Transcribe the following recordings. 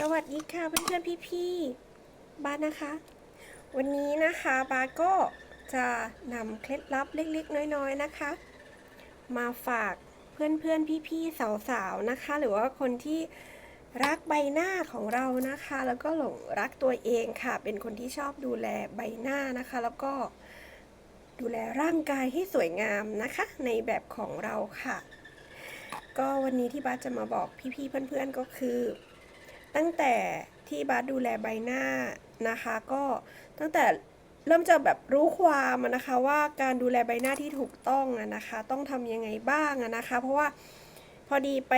สวัสดีค่ะเพื่อนๆพี่ๆบาสนะคะ วันนี้นะคะบาสก็จะนำเคล็ดลับเล็กๆ น้อยๆนะคะ มาฝากเพื่อนๆพี่ๆสาวๆนะคะ หรือว่าคนที่รักใบหน้าของเรานะคะ แล้วก็หลงรักตัวเองค่ะ เป็นคนที่ชอบดูแลใบหน้านะคะ แล้วก็ดูแลร่างกายให้สวยงามนะคะ ในแบบของเราค่ะ ก็วันนี้ที่บาจะมาบอกพี่ๆเพื่อนๆก็คือ ตั้งแต่ที่บาสดูแลใบหน้านะคะ ก็ตั้งแต่เริ่มจะแบบรู้ความนะคะว่าการดูแลใบหน้าที่ถูกต้องอะนะคะ ต้องทำยังไงบ้างอะนะคะ เพราะว่าพอดีไป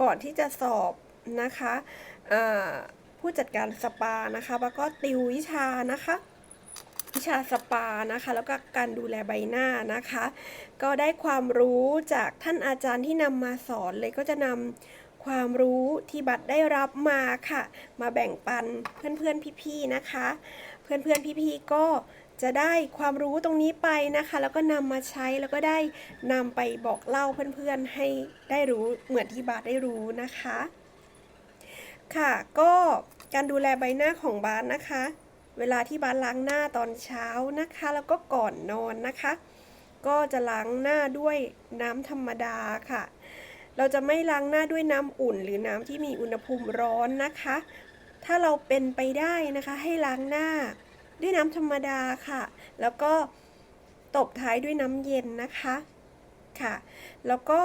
ก่อนที่จะสอบนะคะผู้จัดการสปานะคะบาสก็ติววิชานะคะวิชาสปานะคะ แล้วก็การดูแลใบหน้านะคะ ก็ได้ความรู้จากท่านอาจารย์ที่นำมาสอนเลยก็จะนำ ความรู้ที่บัตรได้รับมาค่ะ มาแบ่งปันเพื่อนๆพี่ๆนะคะ เพื่อนๆพี่ๆก็จะได้ความรู้ตรงนี้ไปนะคะ แล้วก็นำมาใช้แล้วก็ได้นำไปบอกเล่าเพื่อนๆให้ได้รู้เหมือนที่บาทได้รู้นะคะ ค่ะก็การดูแลใบหน้าของบาสนะคะ เวลาที่บาสล้างหน้าตอนเช้านะคะ แล้วก็ก่อนนอนนะคะ ก็จะล้างหน้าด้วยน้ำธรรมดาค่ะ เราจะไม่ล้างหน้าด้วยน้ำอุ่น หรือน้ำที่มีอุณหภูมิร้อนนะคะ ถ้าเราเป็นไปได้นะคะให้ล้างหน้าด้วยน้ำธรรมดาค่ะ แล้วก็ตบท้ายด้วยน้ำเย็นนะคะค่ะ แล้วก็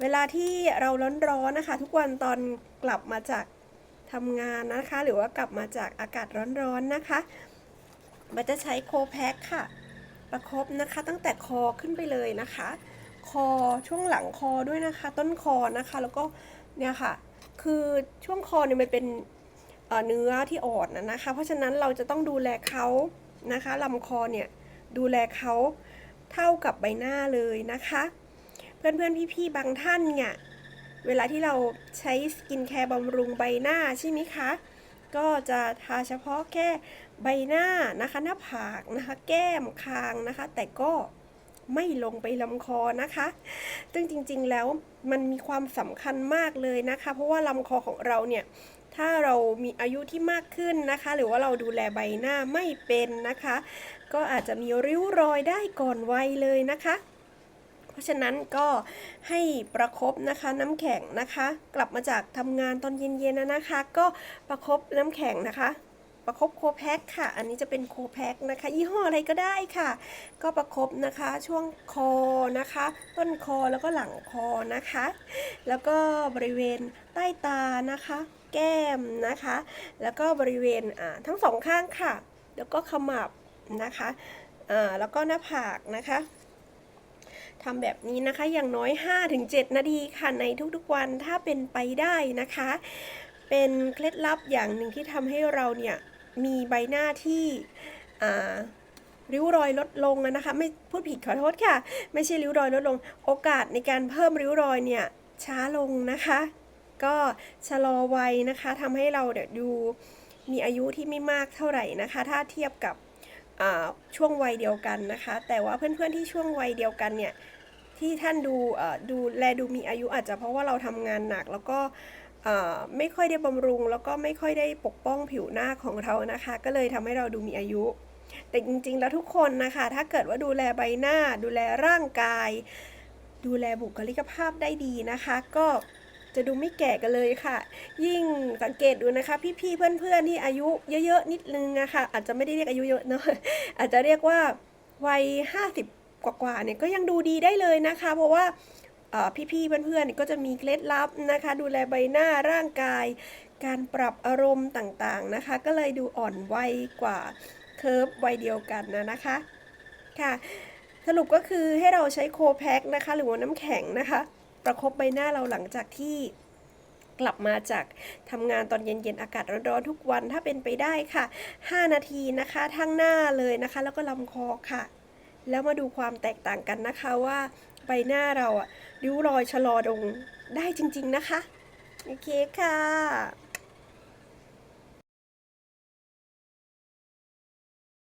เวลาที่เราร้อนๆนะคะ ทุกวันตอนกลับมาจากทำงานนะคะ หรือว่ากลับมาจากอากาศร้อนๆนะคะมันจะใช้โคแพ็คค่ะ ประคบนะคะตั้งแต่คอขึ้นไปเลยนะคะ คอช่วงหลังคอด้วยนะคะ ต้นคอนะคะ แล้วก็เนี่ยค่ะ คือช่วงคอเนี่ยมันเป็นเนื้อที่อ่อนนะนะคะ เพราะฉะนั้นเราจะต้องดูแลเขานะคะลำคอเนี่ยดูแลเขาเท่ากับใบหน้าเลยนะคะ เพื่อนๆพี่ๆบางท่านเนี่ยเวลาที่เราใช้สกินแคร์บำรุงใบหน้าใช่ไหมคะ ก็จะทาเฉพาะแค่ใบหน้านะคะ หน้าผากนะคะ แก้มคางนะคะ แต่ก็ ไม่ลงไปลำคอนะคะ ซึ่งจริงๆแล้วมันมีความสำคัญมากเลยนะคะ เพราะว่าลำคอของเราเนี่ย ถ้าเรามีอายุที่มากขึ้นนะคะ หรือว่าเราดูแลใบหน้าไม่เป็นนะคะ ก็อาจจะมีริ้วรอยได้ก่อนวัยเลยนะคะ เพราะฉะนั้นก็ให้ประครบนะคะน้ำแข็งนะคะ กลับมาจากทำงานตอนเย็นๆนะคะ ก็ประครบน้ำแข็งนะคะ ประครบโคแพ็คค่ะ อันนี้จะเป็นโคแพ็คนะคะ ยี่ห้ออะไรก็ได้ค่ะ ก็ประครบนะคะช่วงคอนะคะ ต้นคอแล้วก็หลังคอนะคะ แล้วก็บริเวณใต้ตานะคะ แก้มนะคะ แล้วก็บริเวณทั้งสองข้างค่ะ แล้วก็ขมับนะคะแล้วก็หน้าผากนะคะทำแบบนี้นะคะอย่างน้อย 5-7 นาทีค่ะในทุกๆวันถ้าเป็นไปได้นะคะ เป็นเคล็ดลับอย่างหนึ่งที่ทำให้เราเนี่ยมีใบหน้าที่ริ้วรอยลดลงนะคะไม่พูดผิดขอโทษค่ะ ไม่ใช่ริ้วรอยลดลง โอกาสในการเพิ่มริ้วรอยเนี่ยช้าลงนะคะ ก็ชะลอวัยนะคะทำให้เราเดี๋ยวดูมีอายุที่ไม่มากเท่าไหร่นะคะ ถ้าเทียบกับช่วงวัยเดียวกันนะคะ แต่ว่าเพื่อนๆที่ช่วงวัยเดียวกันเนี่ยที่ท่านดูดูแลดูมีอายุอาจจะเพราะว่าเราทำงานหนักแล้วก็ ไม่ค่อยได้บำรุง แล้วก็ไม่ค่อยได้ปกป้องผิวหน้าของเรานะคะ ก็เลยทำให้เราดูมีอายุ แต่จริงๆ แล้วทุกคนนะคะ ถ้าเกิดว่าดูแลใบหน้า ดูแลร่างกาย ดูแลบุคลิกภาพได้ดีนะคะ ก็จะดูไม่แก่กันเลยค่ะ ยิ่งสังเกตดูนะคะ พี่ๆเพื่อนๆที่อายุเยอะๆนิดนึงนะคะอาจจะไม่ได้เรียกอายุเยอะเนอะอาจจะเรียกว่าวัย50 กว่าๆเนี่ยก็ยังดูดีได้เลยนะคะ เพราะว่า พี่ๆเพื่อนๆก็จะมีเคล็ดลับนะคะ ดูแลใบหน้าร่างกาย การปรับอารมณ์ต่างๆนะคะ ก็เลยดูอ่อนวัยกว่าเคิร์ฟวัยเดียวกันนะนะคะค่ะสรุปก็คือให้เราใช้โคแพ็คนะคะ หรือว่าน้ำแข็งนะคะ ประคบใบหน้าเราหลังจากที่กลับมาจากทำงานตอนเย็นๆ อากาศร้อนๆ ทุกวันถ้าเป็นไปได้ค่ะ 5 นาทีนะคะทั้งหน้าเลยนะคะ แล้วก็ลำคอค่ะ แล้วมาดูความแตกต่างกันนะคะว่า ใบหน้าเราอะริ้วรอยชะลอลงได้จริง ๆ นะคะ โอเคค่ะ